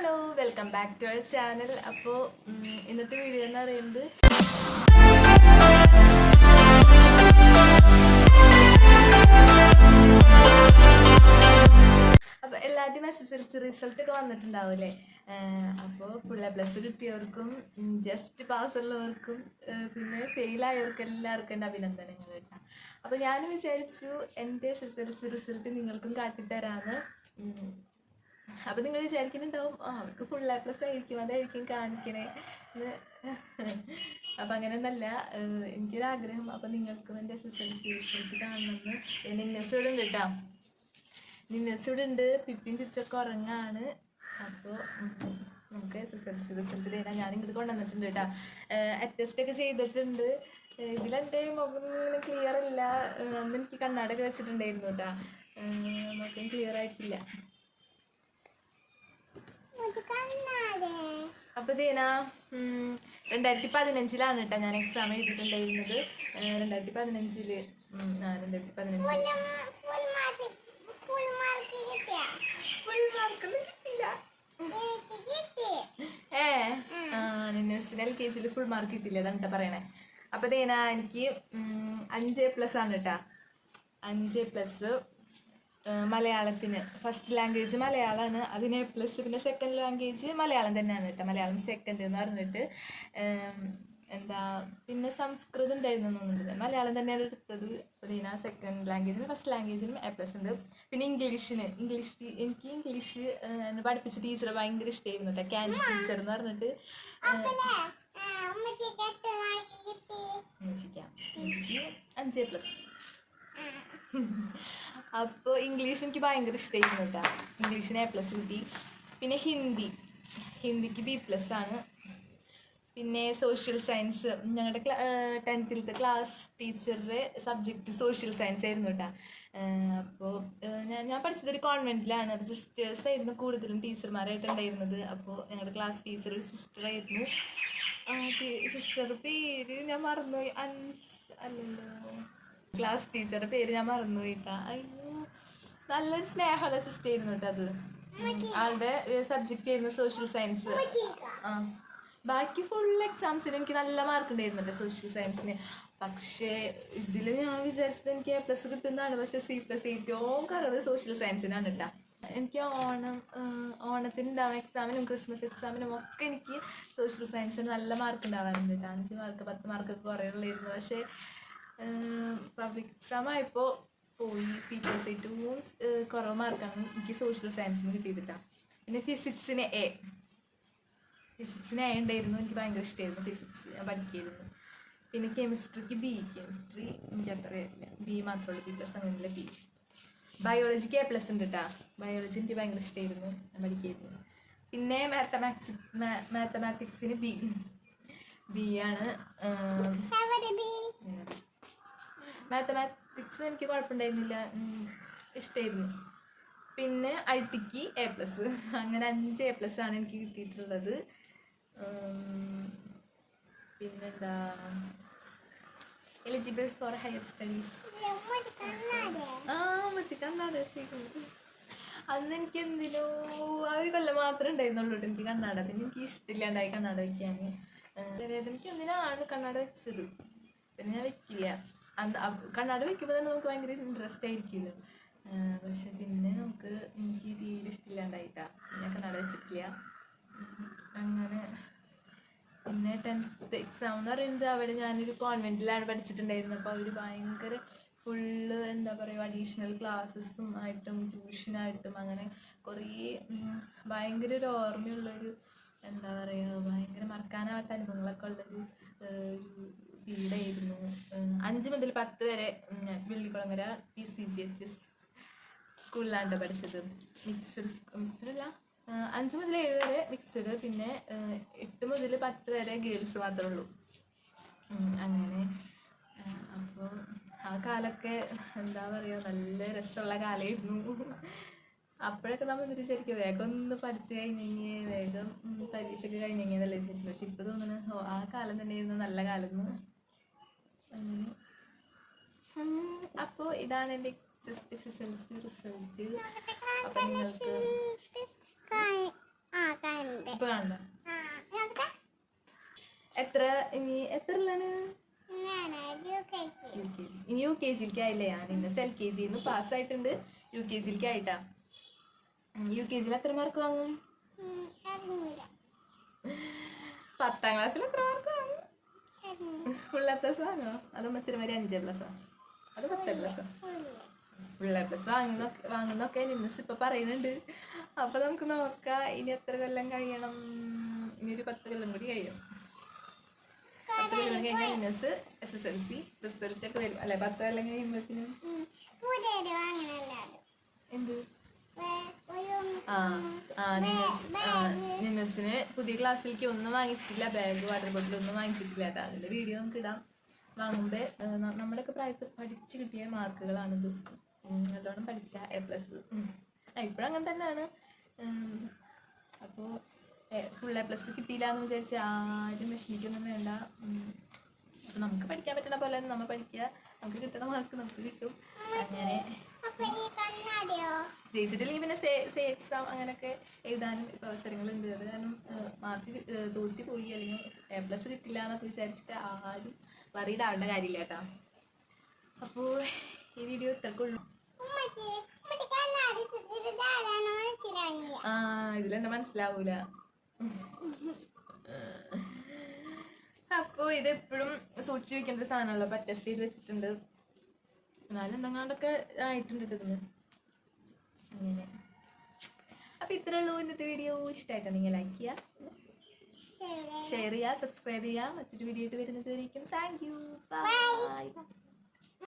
Hello welcome back to our channel അപ്പോൾ ഇന്നത്തെ video എന്ന് പറയുന്നത് അപ്പോൾ എല്ലാവരുടെയും S S L C result ഒക്കെ വന്നിട്ടുണ്ടാവില്ലേ അപ്പോൾ ഫുൾ എ പ്ലസ് കിട്ടിയവർക്കും ജസ്റ്റ് പാസ് ഉള്ളവർക്കും പിന്നെ ഫെയിൽ ആയവർക്കും എല്ലാവർക്കും എന്റെ അഭിനന്ദനങ്ങൾ കേട്ടോ. അപ്പോൾ ഞാൻ വിചാരിച്ചു എന്റെ S S L C result നിങ്ങൾക്കും കാട്ടിത്തരാമെന്ന്. അപ്പൊ നിങ്ങൾ വിചാരിക്കുന്നുണ്ടാവും അവർക്ക് ഫുൾ എ പ്ലസ് ആയിരിക്കും അതായിരിക്കും കാണിക്കണേ. അപ്പൊ അങ്ങനെ ഒന്നല്ല ഏഹ് എനിക്കൊരാഗ്രഹം. അപ്പൊ നിങ്ങൾക്കും എന്റെ S S L C result കാണണമെന്ന് നിന്നസ് ഇവിടെ ഉണ്ട് കേട്ടോ. നിന്നസ് ഇവിടെ ഉണ്ട്. പിപ്പിൻ ചിച്ചൊക്കെ ഉറങ്ങാണ്. അപ്പോൾ നമുക്ക് S S L C result തരാം ഞാൻ ഇങ്ങോട്ട് കൊണ്ടുവന്നിട്ടുണ്ട് കേട്ടോ. അറ്റസ്റ്റ് ഒക്കെ ചെയ്തിട്ടുണ്ട്. ഇതിലെന്റെ മുഖം ഇങ്ങനെ ക്ലിയർ അല്ല. അന്ന് എനിക്ക് കണ്ണാടൊക്കെ വെച്ചിട്ടുണ്ടായിരുന്നു കേട്ടോ. മുഖം ക്ലിയർ ആയിട്ടില്ല. അപ്പൊ ദീന രണ്ടായിരത്തി പതിനഞ്ചിലാണ് കേട്ടോ ഞാൻ എക്സാം എഴുതിയിട്ടുണ്ടായിരുന്നത് രണ്ടായിരത്തി പതിനഞ്ചിൽ രണ്ടായിരത്തി പതിനഞ്ചിൽ ഏ എൽ കെ ജിയിൽ ഫുൾ മാർക്ക് കിട്ടില്ല അതാണ് കേട്ടോ പറയണേ. അപ്പൊ ദീന എനിക്ക് അഞ്ച് പ്ലസ് ആണ് കേട്ടാ അഞ്ച് പ്ലസ് മലയാളത്തിന്. ഫസ്റ്റ് ലാംഗ്വേജ് മലയാളമാണ് അതിന് പ്ലസ് പിന്നെ സെക്കൻഡ് ലാംഗ്വേജ് മലയാളം തന്നെയാണ് കേട്ടോ. മലയാളം സെക്കൻഡ് എന്ന് പറഞ്ഞിട്ട്. എന്താ പിന്നെ സംസ്കൃതം ഉണ്ടായിരുന്നു എന്ന് തോന്നുന്നുണ്ട്. മലയാളം തന്നെയാണ് എടുത്തത്. പിന്നെ സെക്കൻഡ് ലാംഗ്വേജിന് ഫസ്റ്റ് ലാംഗ്വേജിനും എ പ്ലസ് ഉണ്ട്. പിന്നെ ഇംഗ്ലീഷിന്. ഇംഗ്ലീഷ് എനിക്ക് ഇംഗ്ലീഷ് എന്നെ പഠിപ്പിച്ച ടീച്ചർ ഭയങ്കര ഇഷ്ടമായിരുന്നു കേട്ടോ. ക്യാൻ ടീച്ചർ എന്ന് പറഞ്ഞിട്ട്. അഞ്ച് പ്ലസ് അപ്പോൾ ഇംഗ്ലീഷ് എനിക്ക് ഭയങ്കര ഇഷ്ടമായിരുന്നു കേട്ടോ ഇംഗ്ലീഷിന് എ പ്ലസ് കിട്ടി. പിന്നെ ഹിന്ദി. ഹിന്ദിക്ക് ബി പ്ലസ് ആണ്. പിന്നെ സോഷ്യൽ സയൻസ് ഞങ്ങളുടെ ക്ലാ ടെൻത്തിലത്തെ ക്ലാസ് ടീച്ചറുടെ സബ്ജക്റ്റ് സോഷ്യൽ സയൻസ് ആയിരുന്നു കേട്ടോ അപ്പോൾ ഞാൻ ഞാൻ പഠിച്ചത് ഒരു കോൺവെന്റിലാണ് സിസ്റ്റേഴ്സ് ആയിരുന്നു കൂടുതലും ടീച്ചർമാരായിട്ടുണ്ടായിരുന്നത് അപ്പോൾ ഞങ്ങളുടെ ക്ലാസ് ടീച്ചർ ഒരു സിസ്റ്ററായിരുന്നു സിസ്റ്ററുടെ പേര് ഞാൻ മറന്നുപോയി. അൻസ് അല്ലല്ലോ ക്ലാസ് ടീച്ചറുടെ പേര് ഞാൻ മറന്നുപോയിട്ടാ അയ്യോ. നല്ലൊരു സ്നേഹമുള്ള സിസ്റ്റർ ആയിരുന്നു കേട്ടോ അത്. ആളുടെ സബ്ജക്റ്റ് ആയിരുന്നു സോഷ്യൽ സയൻസ് ആ. ബാക്കി ഫുൾ എക്സാംസിന് എനിക്ക് നല്ല മാർക്ക് ഉണ്ടായിരുന്നു ഉണ്ടായിരുന്നുണ്ട് സോഷ്യൽ സയൻസിന് പക്ഷേ ഇതിൽ ഞാൻ വിചാരിച്ചത് എനിക്ക് എ പ്ലസ് കിട്ടുന്നതാണ്. പക്ഷെ സി പ്ലസ് ഏറ്റവും കുറവ് സോഷ്യൽ സയൻസിനാണ് കേട്ടോ. എനിക്ക് ഓണം ഓണത്തിന് എക്സാമിനും ക്രിസ്മസ് എക്സാമിനും ഒക്കെ എനിക്ക് സോഷ്യൽ സയൻസിന് നല്ല മാർക്ക് ഉണ്ടാവാറുണ്ട് കേട്ടോ. അഞ്ച് മാർക്ക് പത്ത് മാർക്കൊക്കെ കുറയുള്ളായിരുന്നു പക്ഷേ പബ്ലിക് എക്സാം ആയപ്പോൾ പോയി C P S I to കുറവ് മാർക്കാണ്. എനിക്ക് സോഷ്യൽ സയൻസിന് കിട്ടിയത് കേട്ടോ പിന്നെ ഫിസിക്സിന് എ ഫിസിക്സിന് എ ഉണ്ടായിരുന്നു. എനിക്ക് ഭയങ്കര ഇഷ്ടമായിരുന്നു ഫിസിക്സ് ഞാൻ പഠിക്കായിരുന്നു. പിന്നെ കെമിസ്ട്രിക്ക് ബി കെമിസ്ട്രി എനിക്ക് അത്ര ഇല്ല ബി മാത്രമേ ഉള്ളൂ. ബി പ്ലസ് അങ്ങനെയല്ല ബി ബയോളജിക്ക് എ പ്ലസ് ഉണ്ട് കേട്ടോ ബയോളജി എനിക്ക് ഭയങ്കര ഇഷ്ടമായിരുന്നു ഞാൻ പഠിക്കായിരുന്നു. പിന്നെ മാത്തമാറ്റിക്സ് മാത്തമാറ്റിക്സിന് ബി ബി ആണ് മാത്തമാറ്റിക്സ് എനിക്ക് കുഴപ്പമുണ്ടായിരുന്നില്ല. ഇഷ്ടമായിരുന്നു പിന്നെ ഐ ടിക്ക് എ പ്ലസ് അങ്ങനെ അഞ്ച് എ പ്ലസ് ആണ് എനിക്ക് കിട്ടിയിട്ടുള്ളത്. പിന്നെന്താ? എലിജിബിൾ ഫോർ ഹയർ സ്റ്റഡീസ് ആ വെച്ചേക്കുന്നത്. അന്ന് എനിക്ക് എന്തിനോ ആ ഒരു കൊല്ലം മാത്രമേ ഉണ്ടായിരുന്നുള്ളൂ എനിക്ക് കണ്ണാട. പിന്നെ എനിക്ക് ഇഷ്ടമില്ലാണ്ടായി കണ്ണാട വെക്കാൻ. എനിക്ക് എന്തിനാണ് കണ്ണാട വെച്ചത്? പിന്നെ ഞാൻ വെക്കില്ല. കണ്ണാട വെക്കുമ്പോൾ തന്നെ നമുക്ക് ഭയങ്കര ഇൻട്രസ്റ്റ് ആയിരിക്കുമല്ലോ. പക്ഷെ പിന്നെ നമുക്ക് എനിക്ക് തീരെ ഇഷ്ടമില്ലാണ്ടായിട്ടാ പിന്നെ കണ്ണാട് വെച്ചിട്ടില്ല. അങ്ങനെ പിന്നെ ടെൻത്ത് എക്സാം എന്ന് പറയുന്നത് അവിടെ ഞാനൊരു കോൺവെന്റിലാണ് പഠിച്ചിട്ടുണ്ടായിരുന്നത്. അപ്പോൾ അവർ ഭയങ്കര ഫുള്ള് എന്താ പറയുക അഡീഷണൽ ക്ലാസ്സസും ആയിട്ടും ട്യൂഷനായിട്ടും അങ്ങനെ കുറേ ഭയങ്കര ഒരു ഓർമ്മയുള്ളൊരു എന്താ പറയുക ഭയങ്കര മറക്കാനാവാത്ത അനുഭവങ്ങളൊക്കെ ഉള്ളൊരു ഏഹ്, അഞ്ച് മുതൽ പത്ത് വരെ Vellikkulangara P C G H S സ്കൂളിലാണ് പഠിച്ചത്. മിക്സഡ് മിക്സഡ് അല്ല ആ, അഞ്ച് മുതൽ ഏഴ് വരെ മിക്സഡ്. പിന്നെ എട്ട് മുതൽ പത്ത് വരെ ഗേൾസ് മാത്രമേ ഉള്ളൂ. അങ്ങനെ അപ്പോൾ ആ കാലൊക്കെ എന്താ പറയുക നല്ല രസമുള്ള കാലമായിരുന്നു. അപ്പോഴൊക്കെ നമ്മൾ തിരിച്ചായിരിക്കും വേഗം ഒന്ന് പഠിച്ചു കഴിഞ്ഞെങ്കിൽ വേഗം പരീക്ഷയ്ക്ക് കഴിഞ്ഞെങ്കിൽ എന്നല്ലേ വിചാരിച്ചു പക്ഷെ ഇപ്പോൾ തോന്നുന്നു ആ കാലം തന്നെയായിരുന്നു നല്ല കാലം അങ്ങനെ. അപ്പോൾ ഇതാണ് എന്റെ S S L C result. അപ്പം നിങ്ങൾക്ക് ആ ഇപ്പൊ നോക്കട്ടെ എത്ര ഇനി എത്ര ഇനി യു കെ ജിയിലേക്ക് ആയില്ലേ? ഞാൻ ഇന്ന് എൽ കെ ജിന്ന് പാസ്സായിട്ടുണ്ട് യു കെ ജിയിലേക്ക് ആയിട്ടാ. യു കെ ജിയിൽ എത്ര മാർക്ക് വാങ്ങും? പത്താം ക്ലാസ്സിൽ എത്ര മാർക്ക് ഫുൾ എ പ്ലസ് വാങ്ങോ അതോ മറ്റൊരു അഞ്ച് എ പ്ലസ്സോ അത് പത്ത് എ പ്ലസ്സോ ഫുൾ എ പ്ലസ് വാങ്ങുന്ന വാങ്ങുന്നൊക്കെ നിന്നസ് ഇപ്പൊ പറയുന്നുണ്ട്. അപ്പൊ നമുക്ക് നോക്കാം. ഇനി എത്ര കൊല്ലം കഴിയണം? ഇനി ഒരു പത്ത് കൊല്ലം കൂടി കഴിയും. പത്ത് കൊല്ലം കഴിഞ്ഞാൽ നിന്നസ് S S L C result ഒക്കെ വരും. അല്ലെ? പത്ത് കൊല്ലം കഴിയുമ്പോഴത്തേനും എന്ത്? ആ ആ നിനസ് ആ പുതിയ ക്ലാസ്സിലേക്ക് ഒന്നും വാങ്ങിച്ചിട്ടില്ല. ബാഗ് വാട്ടർ ബോട്ടിൽ ഒന്നും വാങ്ങിച്ചിട്ടില്ല കേട്ടോ. അതിന്റെ വീഡിയോ നമുക്ക് ഇടാം. വാങ്ങുമ്പോൾ നമ്മുടെയൊക്കെ പ്രായത്തിൽ പഠിച്ച് കിട്ടിയ മാർക്കുകളാണിത് നല്ലോണം പഠിച്ച എ പ്ലസ് ഇപ്പോഴും അങ്ങനെ തന്നെയാണ്. അപ്പോൾ ഫുൾ എ പ്ലസ് കിട്ടിയില്ല എന്ന് വിചാരിച്ച് ആരും വിഷമിക്കൊന്നും വേണ്ട. അപ്പോൾ നമുക്ക് പഠിക്കാൻ പറ്റുന്ന പോലെ നമ്മൾ പഠിക്കുക. നമുക്ക് കിട്ടുന്ന മാർക്ക് നമുക്ക് കിട്ടും. അങ്ങനെ. അപ്പൊ ജയിച്ചിട്ടില്ലെങ്കിൽ പിന്നെ സേ സേ എക്സാം അങ്ങനെയൊക്കെ എഴുതാനും ഇപ്പോൾ അവസരങ്ങളുണ്ട്. അത് കാരണം മാർക്ക് തോറ്റി പോയി. അല്ലെങ്കിൽ എ പ്ലസ് കിട്ടില്ല എന്നൊക്കെ വിചാരിച്ചിട്ട് ആരും വറീഡ് ആവേണ്ട കാര്യമില്ല കേട്ടോ. അപ്പോൾ ഈ വീഡിയോ ഇത്രക്കുള്ളൂ. ആ ഇതിലെന്നെ മനസ്സിലാവൂല. അപ്പോൾ ഇത് എപ്പോഴും സൂക്ഷിച്ചു വെക്കേണ്ട സാധനമല്ലോ. അപ്പം ടെസ്റ്റ് ചെയ്ത് വെച്ചിട്ടുണ്ട്. എന്നാലും എന്തെങ്ങാണ്ടൊക്കെ ആയിട്ടുണ്ട് ട്ടോ ഇതിന് അങ്ങനെ. അപ്പോൾ ഇത്രേ ഉള്ളൂ ഇന്നത്തെ വീഡിയോ ഇഷ്ടമായിട്ട് നിങ്ങൾ ലൈക്ക് ചെയ്യുക ഷെയർ ചെയ്യുക സബ്സ്ക്രൈബ് ചെയ്യുക മറ്റൊരു വീഡിയോ ആയിട്ട് വരുന്നത് താങ്ക് യു ബൈ